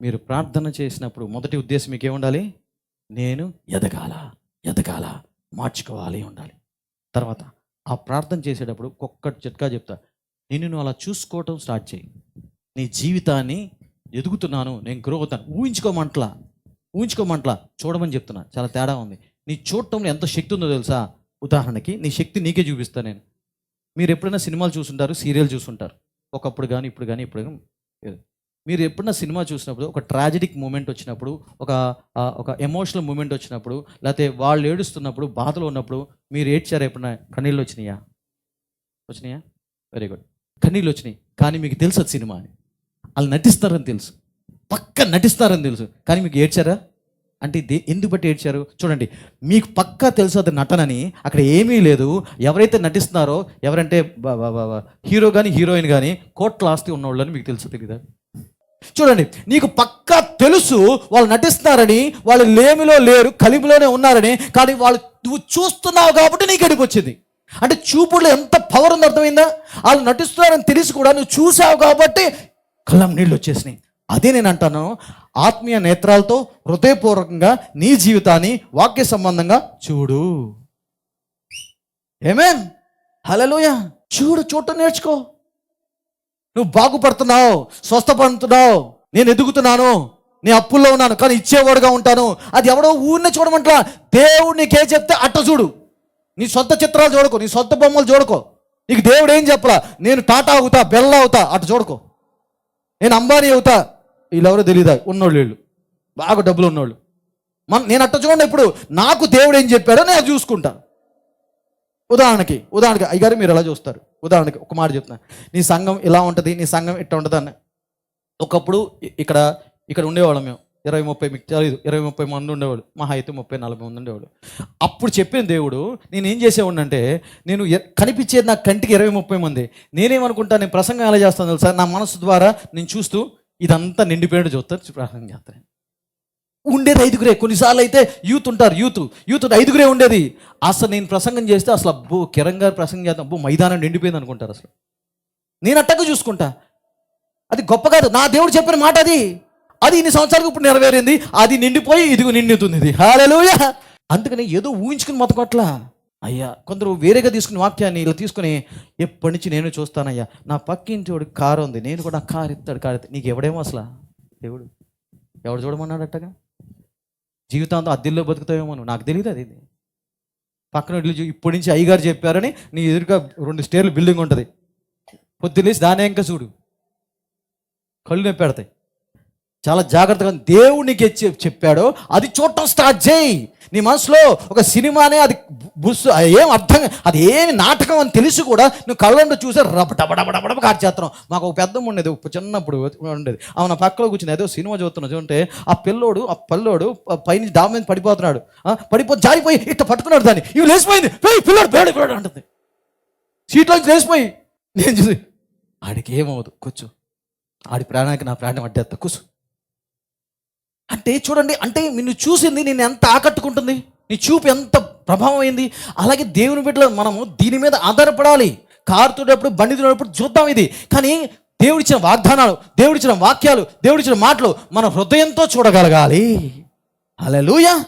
మీరు ప్రార్థన చేసినప్పుడు మొదటి ఉద్దేశం మీకు ఏముండాలి? నేను ఎదగాల ఎదగాల మార్చుకోవాలి ఉండాలి. తర్వాత ఆ ప్రార్థన చేసేటప్పుడు ఒక్కటి చిట్కా చెప్తా. నేను నువ్వు అలా చూసుకోవటం స్టార్ట్ చేయి. నీ జీవితాన్ని ఎదుగుతున్నాను నేను గ్రో అవుతాను. ఊహించుకోమంటలా ఊహించుకోమంటలా చూడమని చెప్తున్నా. చాలా తేడా ఉంది. నీ చూడటంలో ఎంత శక్తి ఉందో తెలుసా? ఉదాహరణకి నీ శక్తి నీకే చూపిస్తా నేను. మీరు ఎప్పుడైనా సినిమాలు చూసుంటారు సీరియల్ చూసుంటారు. ఒకప్పుడు కానీ ఇప్పుడు కానీ ఇప్పుడు మీరు ఎప్పుడన్నా సినిమా చూసినప్పుడు ఒక ట్రాజెడిక్ మూమెంట్ వచ్చినప్పుడు ఒక ఒక ఎమోషనల్ మూమెంట్ వచ్చినప్పుడు లేకపోతే వాళ్ళు ఏడుస్తున్నప్పుడు బాధలో ఉన్నప్పుడు మీరు ఏడ్చారు ఎప్పుడైనా కన్నీళ్ళు వచ్చినాయా? వచ్చినాయా? వెరీ గుడ్ కన్నీళ్ళు వచ్చినాయి. కానీ మీకు తెలుసు అది సినిమా అని. వాళ్ళు నటిస్తారని తెలుసు. పక్క నటిస్తారని తెలుసు. కానీ మీకు ఏడ్చారా? అంటే దే ఎందుకు బట్టి ఏడ్చారు? చూడండి. మీకు పక్కా తెలుసు అది నటనని. అక్కడ ఏమీ లేదు. ఎవరైతే నటిస్తున్నారో ఎవరంటే హీరో కానీ హీరోయిన్ కానీ కోట్ల ఆస్తి ఉన్నవాళ్ళని మీకు తెలుసు తెలీదా? చూడండి నీకు పక్కా తెలుసు వాళ్ళు నటిస్తున్నారని వాళ్ళు లేమిలో లేరు కలిమిలోనే ఉన్నారని కానీ వాళ్ళు నువ్వు చూస్తున్నావు కాబట్టి నీకు ఎడికి వచ్చింది. అంటే చూపులో ఎంత పవర్ ఉంది అర్థమైందా? వాళ్ళు నటిస్తున్నారని తెలిసి కూడా నువ్వు చూసావు కాబట్టి కళ్ళం నీళ్ళు వచ్చేసినాయి. అదే నేను అంటాను ఆత్మీయ నేత్రాలతో హృదయపూర్వకంగా నీ జీవితాన్ని వాక్య సంబంధంగా చూడు. ఏమేం హలలోయ చూడు చూడటం నేర్చుకో. నువ్వు బాగుపడుతున్నావు స్వస్థపడుతున్నావు నేను ఎదుగుతున్నాను నీ అప్పుల్లో ఉన్నాను కానీ ఇచ్చేవాడుగా ఉంటాను. అది ఎవడో ఊరిని చూడమంటా దేవుడు నీకే చెప్తే అట్ట చూడు. నీ సొంత చిత్రాలు చూడకో నీ సొంత బొమ్మలు చూడకో. నీకు దేవుడు ఏం చెప్పరా నేను టాటా అవుతా బెల్ల అవుతా అటు చూడకో. నేను అంబానీ అవుతా వీళ్ళెవరో తెలియదా ఉన్నోళ్ళు వీళ్ళు. బాగా డబ్బులు ఉన్నోళ్ళు. మన నేను అట్ట చూడండి ఇప్పుడు. నాకు దేవుడు ఏం చెప్పాడో నేను చూసుకుంటాను చూసుకుంటా. ఉదాహరణకి ఉదాహరణకి అయ్యగారు మీరు ఎలా చూస్తారు? ఉదాహరణకి ఒక మాట చెప్తున్నా. నీ సంఘం ఇలా ఉంటుంది నీ సంఘం ఇట్లా ఉంటుంది అన్న. ఒకప్పుడు ఇక్కడ ఇక్కడ ఉండేవాళ్ళం మేము. ఇరవై ముప్పై మీకు తెలియదు ఇరవై ముప్పై మంది ఉండేవాళ్ళు. మహా అయితే ముప్పై నలభై మంది ఉండేవాళ్ళు. అప్పుడు చెప్పిన దేవుడు నేను ఏం చేసేవాడినంటే నేను కనిపించేది నా కంటికి ఇరవై ముప్పై మంది. నేనేమనుకుంటా నేను ప్రసంగం ఎలా చేస్తాను తెలుసా? నా మనసు ద్వారా నేను చూస్తూ ఇదంతా నిండిపోయినట్టు చూస్తాను ప్రసంగం చేస్తాను ఉండేది ఐదుగురే. కొన్నిసార్లు అయితే యూత్ ఉంటారు యూత్. యూత్ ఐదుగురే ఉండేది. అసలు నేను ప్రసంగం చేస్తే అసలు అబ్బో కిరణ్ గారు ప్రసంగం చేద్దాం అబ్బో మైదానం నిండిపోయింది అనుకుంటారు అసలు. నేను అట్టగా చూసుకుంటా. అది గొప్ప కాదు. నా దేవుడు చెప్పిన మాట అది. అది ఇన్ని సంవత్సరాలకు ఇప్పుడు నెరవేరింది. అది నిండిపోయి ఇదిగో నిండుతుంది ఇది. హాలూయ అందుకని ఏదో ఊహించుకుని మొత్తకొట్లా అయ్యా కొందరు వేరేగా తీసుకుని వాక్యాన్ని ఇలా తీసుకుని ఎప్పటి నుంచి నేను చూస్తానయ్యా. నా పక్కింటి వాడికి కారు ఉంది. నేను కూడా కారు ఇస్తాడు కారు ఇస్తాడు నీకు ఎవడేమో అసలు? దేవుడు. ఎవడు చూడమన్నాడు అట్టగా జీవితాంతం అద్దెల్లో బతుకుతావేమో నాకు తెలియదు అది. పక్కన ఇల్లు ఇప్పటి నుంచి అయ్యగారు చెప్పారని నీ ఎదురుగా రెండు స్టేర్లు బిల్డింగ్ ఉంటుంది. పొద్దులేసి దానే ఇంకా చూడు. కళ్ళు నొప్పి పెడతాయి. చాలా జాగ్రత్తగా దేవుడు నీకు చెప్పాడో. అది చూడటం స్టార్ట్ చేయి. నీ మనసులో ఒక సినిమానే అది బుస్సు ఏం అర్థం అది ఏమి నాటకం అని తెలిసి కూడా నువ్వు కళ్ళంలో చూసే రబడబడబడబడ కార్చేస్తున్నావు మాకు ఒక పెద్ద ఉండేది చిన్నప్పుడు ఉండేది. ఆమె నా పక్కలో కూర్చుని ఏదో సినిమా చూస్తున్నా చూంటే ఆ పిల్లోడు ఆ పల్లోడు పైన డామ్ మీద పడిపోతున్నాడు. పడిపో జారిపోయి ఇట్ట పట్టుకున్నాడు దాన్ని. ఇవి లేచిపోయింది. పిల్లోడు పేడు పిల్లోడు అంటుంది. సీట్లోంచి లేచిపోయి నేను చూసి ఆడికి ఏమవుదు కూర్చో. ఆడి ప్రాణానికి నా ప్రాణం అడ్డేస్తా కూర్చో. అంటే చూడండి అంటే నిన్ను చూసింది నేను ఎంత ఆకట్టుకుంటుంది? నీ చూపు ఎంత ప్రభావం అయింది? అలాగే దేవుని బిడ్డలు మనము దీని మీద ఆధారపడాలి. కారు తోడేటప్పుడు బండి తోడేటప్పుడు చూద్దాం ఇది. కానీ దేవుడిచ్చిన వాగ్దానాలు దేవుడిచ్చిన వాక్యాలు దేవుడిచ్చిన మాటలు మన హృదయంతో చూడగలగాలి. అలెలుయా